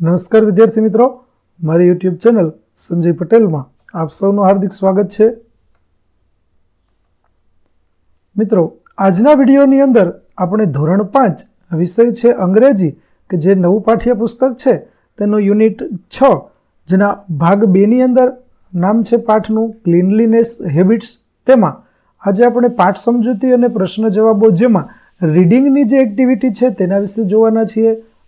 નમસ્કાર વિદ્યાર્થી મિત્રો. મારી યુટ્યુબ ચેનલ સંજય પટેલમાં આપ સૌનું હાર્દિક સ્વાગત છે. મિત્રો, આજના વિડીયોની અંદર આપણે ધોરણ પાંચ વિષય છે અંગ્રેજી, કે જે નવું પાઠ્યપુસ્તક છે, તેનો યુનિટ છ, જેના ભાગ બેની અંદર નામ છે પાઠનું ક્લીનલીનેસ હેબિટ્સ તેમાં આજે આપણે પાઠ સમજૂતી અને પ્રશ્ન જવાબો જેમાં રીડિંગની જે એક્ટિવિટી છે, તેના વિશે જોવાના છીએ.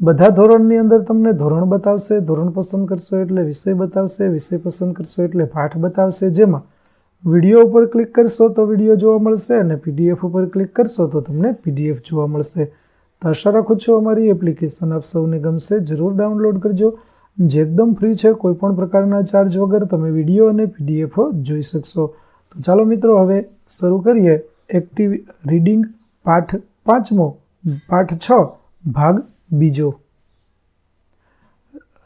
બધા ધોરણની અંદર તમને ધોરણ બતાવશે, ધોરણ પસંદ કરશો એટલે વિષય બતાવશે, વિષય પસંદ કરશો એટલે પાઠ બતાવશે. જેમાં વીડિયો ઉપર ક્લિક કરશો તો વીડિયો જોવા મળશે અને પીડીએફ ઉપર ક્લિક કરશો તો તમને પીડીએફ જોવા મળશે. તો આશા રાખું છું અમારી એપ્લિકેશન આપ સૌને ગમશે. જરૂર ડાઉનલોડ કરજો. જે એકદમ ફ્રી છે કોઈ પણ પ્રકારના ચાર્જ વગર તમે વીડિયો અને પીડીએફ જોઈ શકશો. તો ચાલો મિત્રો, હવે શરૂ કરીએ. એક્ટિવ રીડિંગ પાઠ પાંચમો, પાઠ છ, ભાગ બીજો.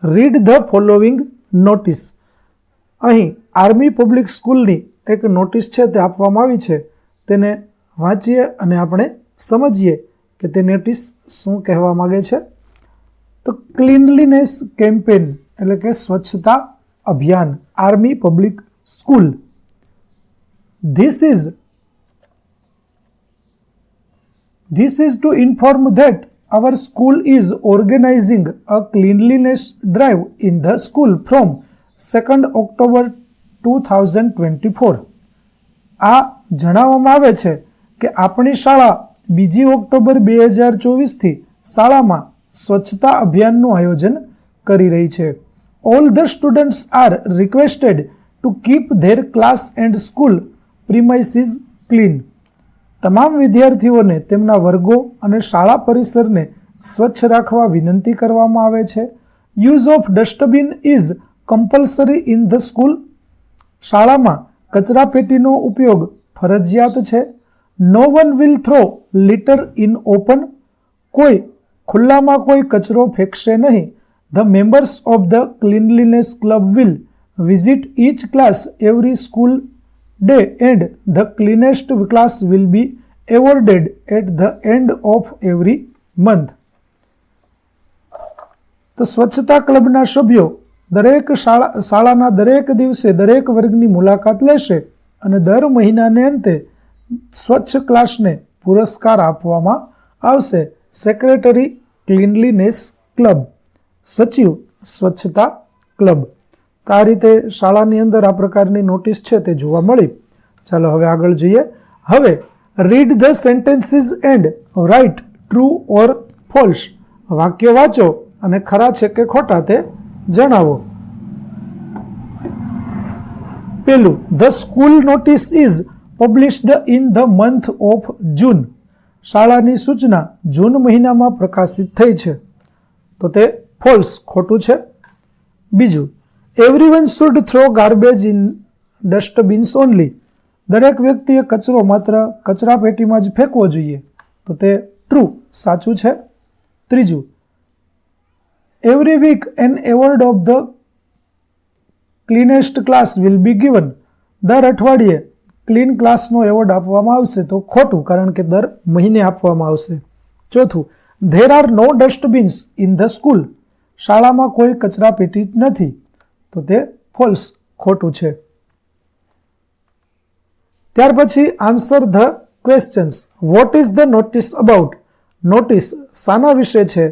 રીડ ધ ફોલોવિંગ નોટિસ અહીં આર્મી પબ્લિક સ્કૂલની એક નોટિસ છે તે આપવામાં આવી છે. તેને વાંચીએ અને આપણે સમજીએ કે તે નોટિસ શું કહેવા માગે છે. તો ક્લીનલીનેસ કેમ્પેન એટલે કે સ્વચ્છતા અભિયાન army public school this is this is to inform that our school is organizing a cleanliness drive in the school from 2nd October 2024. આ જણાવવામાં આવે છે કે આપણી શાળા બીજી ઓક્ટોબર બે હજાર ચોવીસથી શાળામાં સ્વચ્છતા અભિયાનનું આયોજન કરી રહી છે all the students are requested to keep their class and school premises clean તમામ વિદ્યાર્થીઓને તેમના વર્ગો અને શાળા પરિસરને સ્વચ્છ રાખવા વિનંતી કરવામાં આવે છે. Use of dustbin is compulsory in the school શાળામાં કચરા પેટીનો ઉપયોગ ફરજિયાત છે. No one will throw litter in open કોઈ ખુલ્લામાં કોઈ કચરો ફેંકશે નહીં. The members of the cleanliness club will visit each class every school day end, the cleanest class will be awarded at the end of every month. તો સ્વચ્છતા ક્લબના સભ્યો દરેક શાળા શાળાના દરેક દિવસે દરેક વર્ગની મુલાકાત લેશે અને દર મહિનાને અંતે સ્વચ્છ ક્લાસને પુરસ્કાર આપવામાં આવશે. સેક્રેટરી ક્લીનલીનેસ ક્લબ સચિવ સ્વચ્છતા ક્લબ. તો આ રીતે શાળાની અંદર આ પ્રકારની નોટિસ છે તે જોવા મળી. ચાલો હવે આગળ જઈએ. હવે read the sentences and write true or false વાક્ય વાંચો અને ખરા છે કે ખોટા તે જણાવો. પેલું the school notice is published in the month of June શાળાની સૂચના જૂન મહિનામાં પ્રકાશિત થઈ છે. તો તે ફોલ્સ ખોટું છે. બીજું everyone should throw garbage in dustbins only દરેક વ્યક્તિએ કચરો માત્ર કચરા પેટીમાં જ ફેંકવો જોઈએ. તો તે ટ્રુ સાચું છે? ત્રીજું every week an award of the cleanest class will be given દર અઠવાડિયે ક્લીન ક્લાસનો એવોર્ડ આપવામાં આવશે તો ખોટું, કારણ કે દર મહિને આપવામાં આવશે. ચોથું there are no dustbins in the school શાળામાં કોઈ કચરા પેટી નથી. તો તે ફોલ્સ ખોટું છે. ત્યાર પછી answer the questions. What is the notice about notice શાના વિશે છે.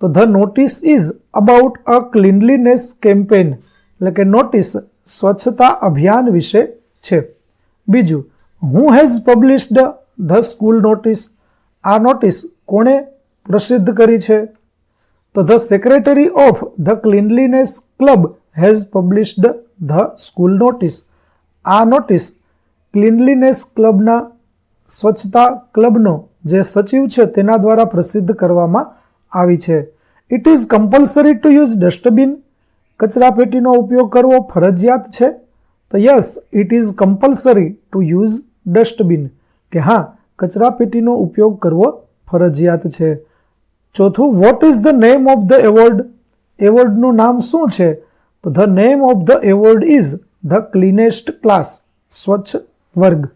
તો the notice is about a cleanliness campaign એટલે કે નોટિસ સ્વચ્છતા અભિયાન વિશે છે. બીજું who has published the school notice આ નોટિસ કોણે પ્રસિદ્ધ કરી છે? તો the secretary of the cleanliness club has published the school notice આ નોટિસ ક્લીનલીનેસ ક્લબના સ્વચ્છતા ક્લબનો જે સચિવ છે તેના દ્વારા પ્રસિદ્ધ કરવામાં આવી છે. It is compulsory to use dustbin કચરા પેટીનો ઉપયોગ કરવો ફરજિયાત છે. તો yes it is compulsory to use dustbin કે હા, કચરા પેટીનો ઉપયોગ કરવો ફરજિયાત છે. ચોથું what is the name of the award એવોર્ડનું નામ શું છે? તો the name of the award is the cleanest class, સ્વચ્છ વર્ગ.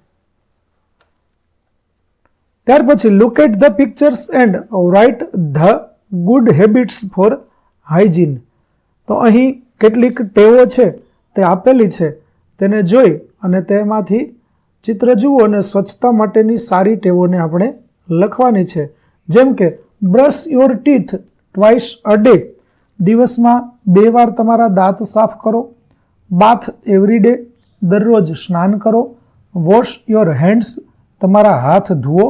ત્યાર પછી look at the pictures and write the good habits for hygiene. તો અહીં કેટલીક ટેવો છે, તે આપેલી છે, તેને જોઈ અને તેમાંથી ચિત્ર જુઓ અને સ્વચ્છતા માટેની સારી ટેવોને આપણે લખવાની છે. જેમ કે, brush your teeth twice a day. દિવસમાં બે વાર તમારા દાંત સાફ કરો, બાથ એવરી ડે દરરોજ સ્નાન કરો વોશ યોર હેન્ડ્સ તમારા હાથ ધુઓ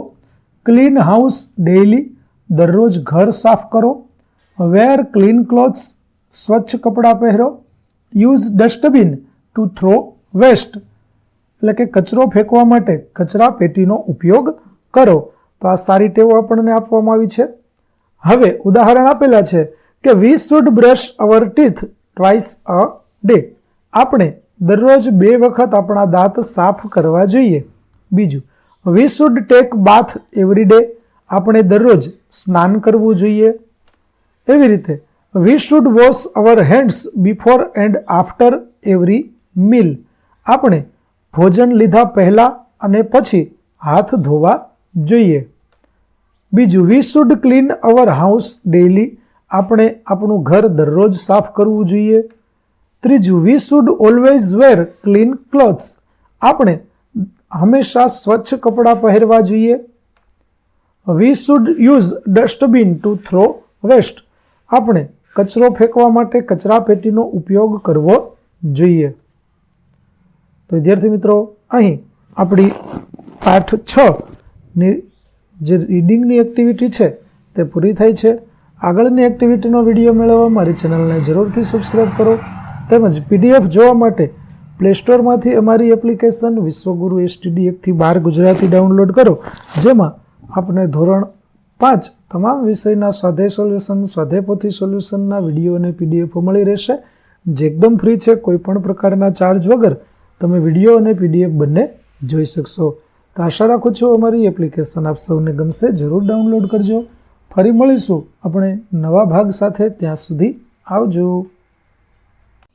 ક્લીન હાઉસ ડેઇલી દરરોજ ઘર સાફ કરો વેર ક્લીન ક્લોથ્સ સ્વચ્છ કપડાં પહેરો use dustbin to throw waste એટલે કે કચરો ફેંકવા માટે કચરા પેટીનો ઉપયોગ કરો. તો આ સારી ટેવો આપણને આપવામાં આવી છે. હવે ઉદાહરણ આપેલા છે. કે we should brush our teeth twice a day આપણે દરરોજ બે વખત આપણા દાંત સાફ કરવા જોઈએ. બીજું we should take bath every day આપણે દરરોજ સ્નાન કરવું જોઈએ. એવી રીતે we should wash our hands before and after every meal આપણે ભોજન લીધા પહેલાં અને પછી હાથ ધોવા જોઈએ. બીજું we should clean our house daily આપણે આપણું ઘર દરરોજ સાફ કરવું જોઈએ. ત્રીજું we should always wear clean clothes આપણે હંમેશા સ્વચ્છ કપડાં પહેરવા જોઈએ. We should use dustbin to throw waste આપણે કચરો ફેંકવા માટે કચરા પેટીનો ઉપયોગ કરવો જોઈએ. તો વિદ્યાર્થી મિત્રો, અહીં આપણી પાઠ છ ની જે રીડિંગની એક્ટિવિટી છે તે પૂરી થઈ છે. આગળની એક્ટિવિટીનો વીડિયો મેળવવા મારી ચેનલને જરૂરથી સબસ્ક્રાઈબ કરો. તેમજ પીડીએફ જોવા માટે પ્લે સ્ટોરમાંથી અમારી એપ્લિકેશન વિશ્વગુરુ એસટીડી એકથી બાર ગુજરાતી ડાઉનલોડ કરો, જેમાં આપને ધોરણ પાંચ તમામ વિષયના સ્વાધ્યાય સોલ્યુશન સ્વાધ્યાય પોથી સોલ્યુશનના વીડિયો અને પીડીએફો મળી રહેશે. જે એકદમ ફ્રી છે, કોઈ પણ પ્રકારના ચાર્જ વગર તમે વીડિયો અને પીડીએફ બંને જોઈ શકશો. તો આશા રાખું છું અમારી એપ્લિકેશન આપ સૌને ગમશે. જરૂર ડાઉનલોડ કરજો. ફરી મળીશું. આપણે નવા ભાગ સાથે ત્યાં સુધી આવજો.